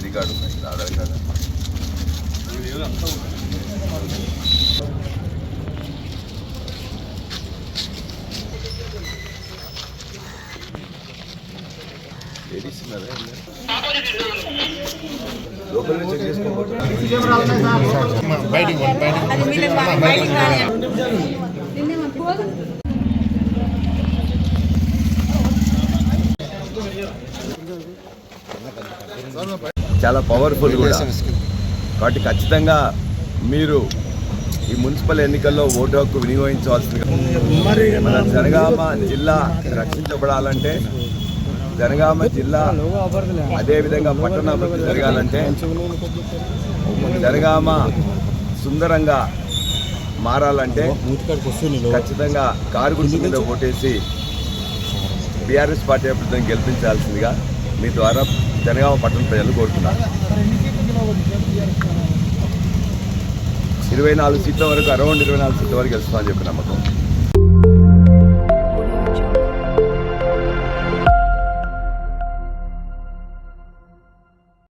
ID card ఉన్నాయి. Aadhaar card బయటికి బయటికి Gracias. చాలా పవర్ఫుల్ కూడా. కాబట్టి ఖచ్చితంగా మీరు ఈ మున్సిపల్ ఎన్నికల్లో ఓటు హక్కు వినియోగించవలసిందిగా మన జనగామ జిల్లా రక్షించబడాలంటే జనగామ జిల్లా అదేవిధంగా పట్టణాభివృద్ధి జరగాలంటే జనగామ సుందరంగా మారాలంటే ఖచ్చితంగా కారు గుర్తు మీద ఓటేసి బీఆర్ఎస్ పార్టీ అభ్యర్థిని గెలిపించాల్సిందిగా మీ ద్వారా జనగామ పట్టణ ప్రజలు కోరుతున్నారు. ఇరవై నాలుగు సీట్ల వరకు అరౌండ్ ఇరవై నాలుగు సీట్ల వరకు గెలుస్తామని చెప్పి నమ్మకం.